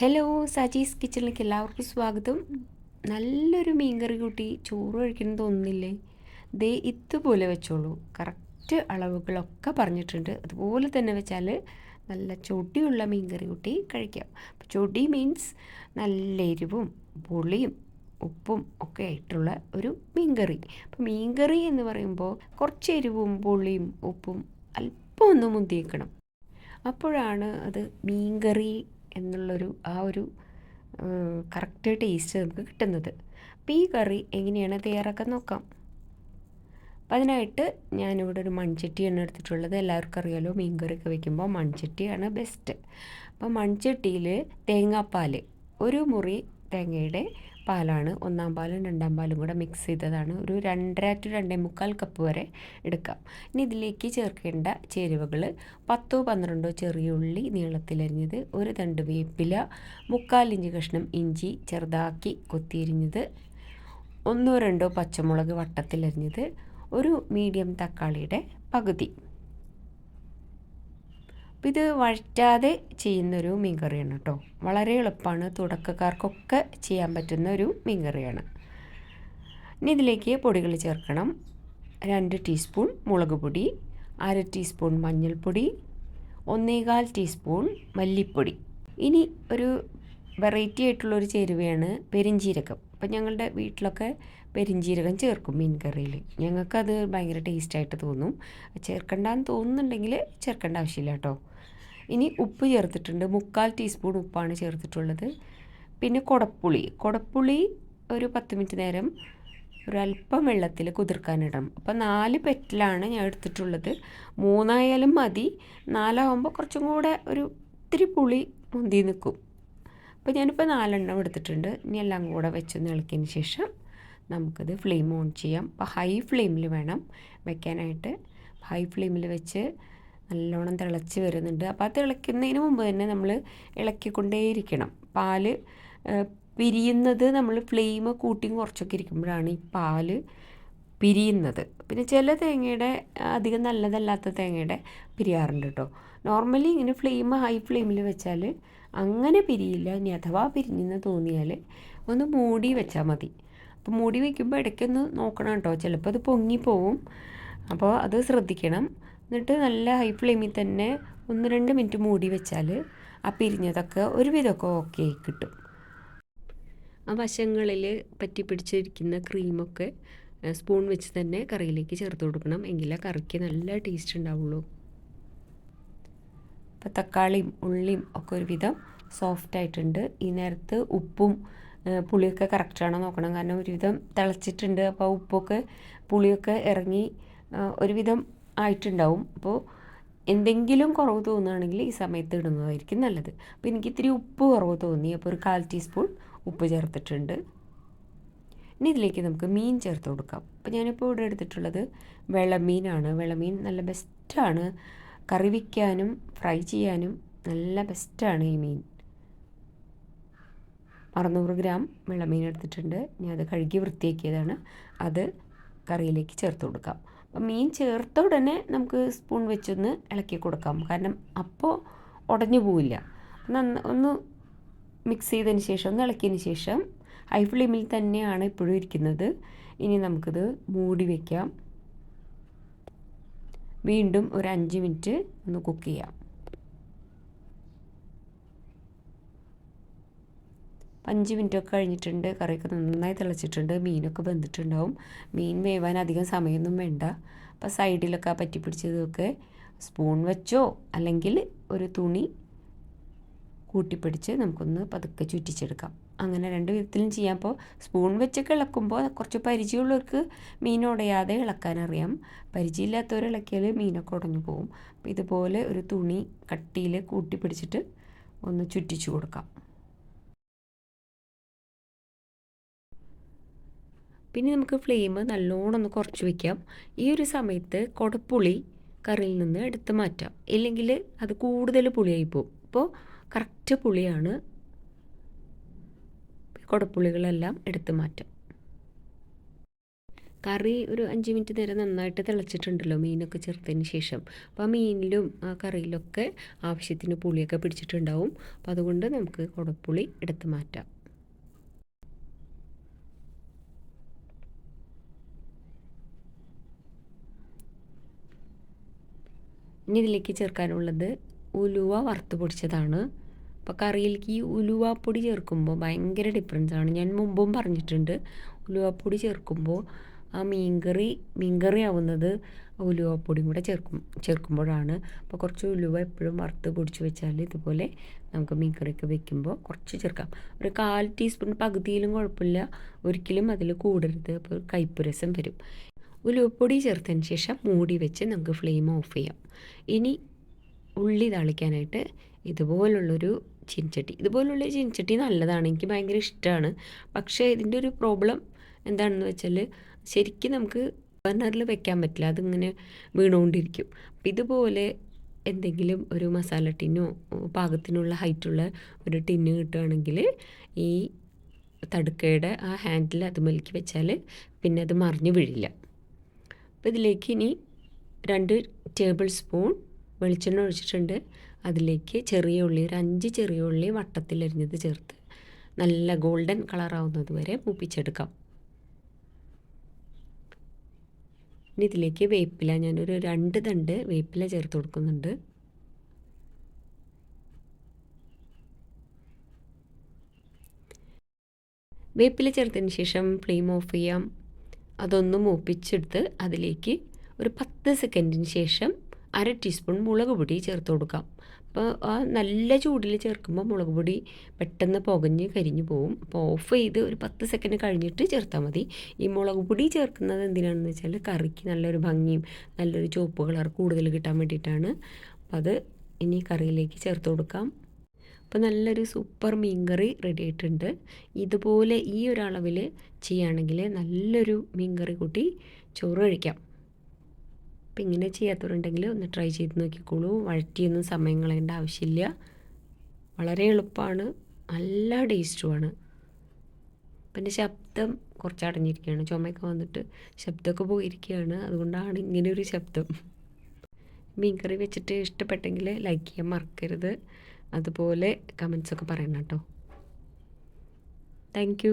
Hello Saji's കിച്ചണിലേക്ക് എല്ലാവർക്കും സ്വാഗതം. നല്ലൊരു മീൻകറി കൂട്ടി ചോറ് കഴിക്കണം തോന്നുന്നില്ലേ? ദേ ഇതുപോലെ വെച്ചോളൂ. കറക്റ്റ് അളവുകളൊക്കെ പറഞ്ഞിട്ടുണ്ട്. അതുപോലെ തന്നെ വെച്ചാൽ നല്ല ചൊടിയുള്ള മീൻകറി കൂട്ടി കഴിക്കാം. ചൊടി മീൻസ് നല്ല എരിവും പുളിയും ഉപ്പും ഒക്കെ ആയിട്ടുള്ള ഒരു മീൻകറി. അപ്പോൾ മീൻകറി എന്ന് പറയുമ്പോൾ കുറച്ച് എരിവും പുളിയും ഉപ്പും അല്പം ഒന്ന് മുന്തിയേക്കണം അപ്പോഴാണ് അത് മീൻകറി എന്നുള്ളൊരു ആ ഒരു കറക്റ്റ് ടേസ്റ്റ് നമുക്ക് കിട്ടുന്നത്. അപ്പോൾ ഈ കറി എങ്ങനെയാണ് തയ്യാറാക്കാൻ നോക്കാം. അപ്പം അതിനായിട്ട് ഞാനിവിടെ ഒരു മൺചട്ടിയാണ് എടുത്തിട്ടുള്ളത്. എല്ലാവർക്കും അറിയാലോ മീൻ കറിയൊക്കെ വെക്കുമ്പോൾ മൺചട്ടിയാണ് ബെസ്റ്റ് അപ്പോൾ മൺചട്ടിയിൽ തേങ്ങാപ്പാൽ ഒരു മുറി തേങ്ങയുടെ പാലാണ്. ഒന്നാം പാലും രണ്ടാം പാലും കൂടെ മിക്സ് ചെയ്തതാണ്. ഒരു രണ്ടര ടു രണ്ടേ മുക്കാൽ കപ്പ് വരെ എടുക്കാം. ഇനി ഇതിലേക്ക് ചേർക്കേണ്ട ചേരുവകൾ പത്തോ പന്ത്രണ്ടോ ചെറിയ ഉള്ളി നീളത്തിലരിഞ്ഞത് ഒരു തണ്ട് വേപ്പില മുക്കാൽ ഇഞ്ച് കഷ്ണം ഇഞ്ചി ചെറുതാക്കി കൊത്തിയരിഞ്ഞത് ഒന്നോ രണ്ടോ പച്ചമുളക് വട്ടത്തിലരിഞ്ഞത് ഒരു മീഡിയം തക്കാളിയുടെ പകുതി. ഇത് വഴറ്റാതെ ചെയ്യുന്നൊരു മീൻ കറിയാണ് കേട്ടോ. വളരെ എളുപ്പമാണ്. തുടക്കക്കാർക്കൊക്കെ ചെയ്യാൻ പറ്റുന്ന ഒരു മീൻ കറിയാണ് ഇനി ഇതിലേക്ക് പൊടികൾ ചേർക്കണം. രണ്ട് ടീസ്പൂൺ മുളക് പൊടി അര ടീസ്പൂൺ മഞ്ഞൾപ്പൊടി ഒന്നേകാൽ ടീസ്പൂൺ മല്ലിപ്പൊടി. ഇനി ഒരു വെറൈറ്റി ആയിട്ടുള്ളൊരു ചേരുവയാണ് പെരിഞ്ചീരകം. അപ്പം ഞങ്ങളുടെ വീട്ടിലൊക്കെ പെരിഞ്ചീരകം ചേർക്കും മീൻ കറിയിൽ ഞങ്ങൾക്കത് ഭയങ്കര ടേസ്റ്റായിട്ട് തോന്നും. ചേർക്കണ്ടെന്ന് തോന്നുന്നുണ്ടെങ്കിൽ ചേർക്കേണ്ട ആവശ്യമില്ല കേട്ടോ. ഇനി ഉപ്പ് ചേർത്തിട്ടുണ്ട്. മുക്കാൽ ടീസ്പൂൺ ഉപ്പാണ് ചേർത്തിട്ടുള്ളത്. പിന്നെ കുടപ്പുളി. കുടപ്പുളി ഒരു പത്ത് മിനിറ്റ് നേരം ഒരല്പം വെള്ളത്തിൽ കുതിർക്കാനിടണം. അപ്പോൾ നാല് പെറ്റിലാണ് ഞാൻ എടുത്തിട്ടുള്ളത്. മൂന്നായാലും മതി. നാലാവുമ്പോൾ കുറച്ചും കൂടെ ഒരു ഇത്തിരി പുളി മുന്തി നിൽക്കും. അപ്പോൾ ഞാനിപ്പോൾ നാലെണ്ണം എടുത്തിട്ടുണ്ട്. ഇനി എല്ലാം കൂടെ വെച്ചൊന്ന് ഇളക്കിയതിന് ശേഷം നമുക്കത് ഫ്ലെയിം ഓൺ ചെയ്യാം. അപ്പോൾ ഹൈ ഫ്ലെയിമിൽ വേണം വെക്കാനായിട്ട്. ഹൈ ഫ്ലെയിമിൽ വെച്ച് നല്ലോണം തിളച്ച് വരുന്നുണ്ട്. അപ്പോൾ അത് തിളയ്ക്കുന്നതിന് മുമ്പ് തന്നെ നമ്മൾ ഇളക്കിക്കൊണ്ടേയിരിക്കണം. പാൽ പിരിയുന്നത് നമ്മൾ ഫ്ലെയിം കൂട്ടിയും കുറച്ചൊക്കെ ഇരിക്കുമ്പോഴാണ് ഈ പാൽ പിരിയുന്നത്. പിന്നെ ചില തേങ്ങയുടെ അധികം നല്ലതല്ലാത്ത തേങ്ങയുടെ പിരിയാറുണ്ട് കേട്ടോ. നോർമലി ഇങ്ങനെ ഫ്ലെയിം ഹൈ ഫ്ലെയിമിൽ വെച്ചാൽ അങ്ങനെ പിരിയില്ല. ഇനി അഥവാ പിരിഞ്ഞെന്ന് തോന്നിയാൽ ഒന്ന് മൂടി വെച്ചാൽ മതി. മൂടി വയ്ക്കുമ്പോൾ ഇടയ്ക്കൊന്ന് നോക്കണം കേട്ടോ. ചിലപ്പോൾ അത് പൊങ്ങിപ്പോവും. അപ്പോൾ അത് ശ്രദ്ധിക്കണം. എന്നിട്ട് നല്ല ഹൈ ഫ്ലെയിമിൽ തന്നെ ഒന്ന് രണ്ട് മിനിറ്റ് മൂടി വെച്ചാൽ ആ പിരിഞ്ഞതൊക്കെ ഒരുവിധമൊക്കെ ഓക്കെ കിട്ടും. ആ വശങ്ങളിൽ പറ്റി പിടിച്ചിരിക്കുന്ന ക്രീമൊക്കെ സ്പൂൺ വെച്ച് തന്നെ കറിയിലേക്ക് ചേർത്ത് കൊടുക്കണം. എങ്കിലേ കറിക്ക് നല്ല ടേസ്റ്റ് ഉണ്ടാവുള്ളൂ. അപ്പോൾ തക്കാളിയും ഉള്ളിയും ഒക്കെ ഒരുവിധം സോഫ്റ്റ് ആയിട്ടുണ്ട്. ഈ നേരത്ത് ഉപ്പും പുളിയൊക്കെ കറക്റ്റാണോ നോക്കണം. കാരണം ഒരുവിധം തിളച്ചിട്ടുണ്ട്. അപ്പോൾ ഉപ്പൊക്കെ പുളിയൊക്കെ ഇറങ്ങി ഒരുവിധം ആയിട്ടുണ്ടാവും. അപ്പോൾ എന്തെങ്കിലും കുറവ് തോന്നുകയാണെങ്കിൽ ഈ സമയത്ത് ഇടുന്നതായിരിക്കും നല്ലത്. അപ്പോൾ എനിക്ക് ഇത്തിരി ഉപ്പ് കുറവ് തോന്നി. അപ്പോൾ ഒരു കാൽ ടീസ്പൂൺ ഉപ്പ് ചേർത്തിട്ടുണ്ട്. ഇനി ഇതിലേക്ക് നമുക്ക് മീൻ ചേർത്ത് കൊടുക്കാം. അപ്പോൾ ഞാനിപ്പോൾ ഇവിടെ എടുത്തിട്ടുള്ളത് വെള്ളമീനാണ്. വെള്ളമീൻ നല്ല ബെസ്റ്റാണ് കറി വയ്ക്കാനും ഫ്രൈ ചെയ്യാനും നല്ല ബെസ്റ്റാണ് ഈ മീൻ. അറുന്നൂറ് ഗ്രാം വെള്ളമീൻ എടുത്തിട്ടുണ്ട്. ഞാൻ അത് കഴുകി വൃത്തിയാക്കിയതാണ്. അത് കറിയിലേക്ക് ചേർത്ത് കൊടുക്കാം. അപ്പം മീൻ ചേർത്ത ഉടനെ നമുക്ക് സ്പൂൺ വെച്ചൊന്ന് ഇളക്കി കൊടുക്കാം. കാരണം അപ്പോൾ ഉടഞ്ഞു പോവില്ല. നന്ന ഒന്ന് മിക്സ് ചെയ്തതിന് ശേഷം ഒന്ന് ഇളക്കിയതിന് ശേഷം ഹൈ ഫ്ലെയിമിൽ തന്നെയാണ് ഇപ്പോഴും ഇരിക്കുന്നത്. ഇനി നമുക്കിത് മൂടി വയ്ക്കാം വീണ്ടും ഒരു അഞ്ച് മിനിറ്റ് ഒന്ന് കുക്ക് ചെയ്യാം. അഞ്ച് മിനിറ്റൊക്കെ കഴിഞ്ഞിട്ടുണ്ട് കറിയൊക്കെ നന്നായി തിളച്ചിട്ടുണ്ട് മീനൊക്കെ വെന്തിട്ടുണ്ടാവും. മീൻ വേവാൻ അധികം സമയമൊന്നും വേണ്ട. അപ്പോൾ സൈഡിലൊക്കെ പറ്റി പിടിച്ചതൊക്കെ സ്പൂൺ വെച്ചോ അല്ലെങ്കിൽ ഒരു തുണി കൂട്ടിപ്പിടിച്ച് നമുക്കൊന്ന് പതുക്കെ ചുറ്റിച്ചെടുക്കാം. അങ്ങനെ രണ്ട് വിധത്തിലും ചെയ്യാം. അപ്പോൾ സ്പൂൺ വെച്ചൊക്കെ ഇളക്കുമ്പോൾ കുറച്ച് പരിചയമുള്ളവർക്ക് മീൻ ഉടയാതെ ഇളക്കാനറിയാം പരിചയമില്ലാത്തവർ ഇളക്കിയാൽ മീനൊക്കെ ഉടഞ്ഞു പോകും അപ്പോൾ ഇതുപോലെ ഒരു തുണി കട്ടിയിൽ കൂട്ടിപ്പിടിച്ചിട്ട് ഒന്ന് ചുറ്റിച്ചു കൊടുക്കാം. പിന്നെ നമുക്ക് ഫ്ലെയിം നല്ലോണം ഒന്ന് കുറച്ച് വയ്ക്കാം ഈ ഒരു സമയത്ത് കുടപ്പുളി കറിയിൽ നിന്ന് എടുത്ത് മാറ്റാം. ഇല്ലെങ്കിൽ അത് കൂടുതൽ പുളിയായി പോകും അപ്പോൾ കറക്റ്റ് പുളിയാണ്. കുടപ്പുളികളെല്ലാം എടുത്ത് മാറ്റാം. കറി ഒരു അഞ്ച് മിനിറ്റ് നേരം നന്നായിട്ട് തിളച്ചിട്ടുണ്ടല്ലോ മീനൊക്കെ ചേർത്തതിന് ശേഷം. അപ്പോൾ ആ മീനിലും ആ കറിയിലൊക്കെ ആവശ്യത്തിന് പുളിയൊക്കെ പിടിച്ചിട്ടുണ്ടാവും. അപ്പോൾ അതുകൊണ്ട് നമുക്ക് കുടപ്പുളി എടുത്ത് മാറ്റാം. ഇനി ഇതിലേക്ക് ചേർക്കാനുള്ളത് ഉലുവ വറുത്ത് പൊടിച്ചതാണ്. അപ്പോൾ കറിയിലേക്ക് ഈ ഉലുവാപ്പൊടി ചേർക്കുമ്പോൾ ഭയങ്കര ഡിഫറൻസ് ആണ്. ഞാൻ മുമ്പും പറഞ്ഞിട്ടുണ്ട് ഉലുവാപ്പൊടി ചേർക്കുമ്പോൾ ആ മീൻകറി മീൻകറി ആവുന്നത് ഉലുവാപ്പൊടിയും കൂടെ ചേർക്കും ചേർക്കുമ്പോഴാണ്. അപ്പോൾ കുറച്ച് ഉലുവ എപ്പോഴും വറുത്ത് പൊടിച്ച് വെച്ചാൽ ഇതുപോലെ നമുക്ക് മീൻകറിയൊക്കെ വെക്കുമ്പോൾ കുറച്ച് ചേർക്കാം. ഒരു കാൽ ടീസ്പൂൺ പകുതിയിലും കുഴപ്പമില്ല ഒരിക്കലും അതിൽ കൂടരുത്. അപ്പോൾ കയ്പ്പ് രസം വരും. ഉലുവപ്പൊടി ചേർത്തതിന് ശേഷം മൂടി വെച്ച് നമുക്ക് ഫ്ലെയിം ഓഫ് ചെയ്യാം. ഇനി ഉള്ളി താളിക്കാനായിട്ട് ഇതുപോലുള്ളൊരു ചിൻചട്ടി ഇതുപോലുള്ള ചിൻചട്ടി നല്ലതാണ്. എനിക്ക് ഭയങ്കര ഇഷ്ടമാണ് പക്ഷേ ഇതിന്റെ ഒരു പ്രോബ്ലം എന്താണെന്ന് വെച്ചാൽ ശരിക്കും നമുക്ക് ബർണറിൽ വെക്കാൻ പറ്റില്ല. അതിങ്ങനെ വീണുകൊണ്ടിരിക്കും. അപ്പം ഇതുപോലെ എന്തെങ്കിലും ഒരു മസാല ടിന്നോ പാകത്തിനുള്ള ഹൈറ്റുള്ള ഒരു ടിന്ന് കിട്ടുകയാണെങ്കിൽ ഈ തടുക്കയുടെ ആ ഹാൻഡിൽ അത് മെലുക്കി വെച്ചാൽ പിന്നെ അത് മറിഞ്ഞു വീഴില്ല. അപ്പോൾ ഇതിലേക്ക് ഇനി രണ്ട് ടേബിൾ സ്പൂൺ വെളിച്ചെണ്ണ ഒഴിച്ചിട്ടുണ്ട്. അതിലേക്ക് ചെറിയ ഉള്ളി ഒരു അഞ്ച് ചെറിയ ഉള്ളി വട്ടത്തിലരിഞ്ഞത് ചേർത്ത് നല്ല ഗോൾഡൻ കളറാവുന്നത് വരെ മൂപ്പിച്ചെടുക്കാം. ഇനി ഇതിലേക്ക് വേപ്പില ഞാനൊരു രണ്ട് തണ്ട് വേപ്പില ചേർത്ത് കൊടുക്കുന്നുണ്ട്. വേപ്പില ചേർത്തതിന് ശേഷം ഫ്ലെയിം ഓഫ് ചെയ്യാം. അതൊന്ന് മൂപ്പിച്ചെടുത്ത് അതിലേക്ക് ഒരു പത്ത് സെക്കൻഡിന് ശേഷം അര ടീസ്പൂൺ മുളക് പൊടി ചേർത്ത് കൊടുക്കാം. അപ്പോൾ ആ നല്ല ചൂടിൽ ചേർക്കുമ്പോൾ മുളക് പൊടി പെട്ടെന്ന് പുകഞ്ഞ് കരിഞ്ഞു പോകും അപ്പോൾ ഓഫ് ചെയ്ത് ഒരു പത്ത് സെക്കൻഡ് കഴിഞ്ഞിട്ട് ചേർത്താൽ മതി. ഈ മുളക് പൊടി ചേർക്കുന്നത് എന്തിനാണെന്ന് വെച്ചാൽ കറിക്ക് നല്ലൊരു ഭംഗിയും നല്ലൊരു ചുവപ്പ് കളർ കൂടുതൽ കിട്ടാൻ വേണ്ടിയിട്ടാണ്. അപ്പോൾ അത് ഇനി കറിയിലേക്ക് ചേർത്ത് കൊടുക്കാം. അപ്പോൾ നല്ലൊരു സൂപ്പർ മീൻകറി റെഡി ആയിട്ടുണ്ട്. ഇതുപോലെ ഈ ഒരളവിൽ ചെയ്യുകയാണെങ്കിൽ നല്ലൊരു മീൻ കറി കൂട്ടി ചോറ് കഴിക്കാം. അപ്പം ഇങ്ങനെ ചെയ്യാത്തവരുണ്ടെങ്കിൽ ഒന്ന് ട്രൈ ചെയ്ത് നോക്കിക്കോളൂ. വഴറ്റിയൊന്നും സമയം കളയേണ്ട ആവശ്യമില്ല. വളരെ എളുപ്പമാണ്. നല്ല ടേസ്റ്റുമാണ് പിന്നെ ശബ്ദം കുറച്ച് അടഞ്ഞിരിക്കുകയാണ്. ചുമയൊക്കെ വന്നിട്ട് ശബ്ദമൊക്കെ പോയിരിക്കുകയാണ്. അതുകൊണ്ടാണ് ഇങ്ങനെ ഒരു ശബ്ദം. മീൻകറി വെച്ചിട്ട് ഇഷ്ടപ്പെട്ടെങ്കിൽ ലൈക്ക് ചെയ്യാൻ മറക്കരുത്. അതുപോലെ കമൻസൊക്കെ പറയണം കേട്ടോ. താങ്ക്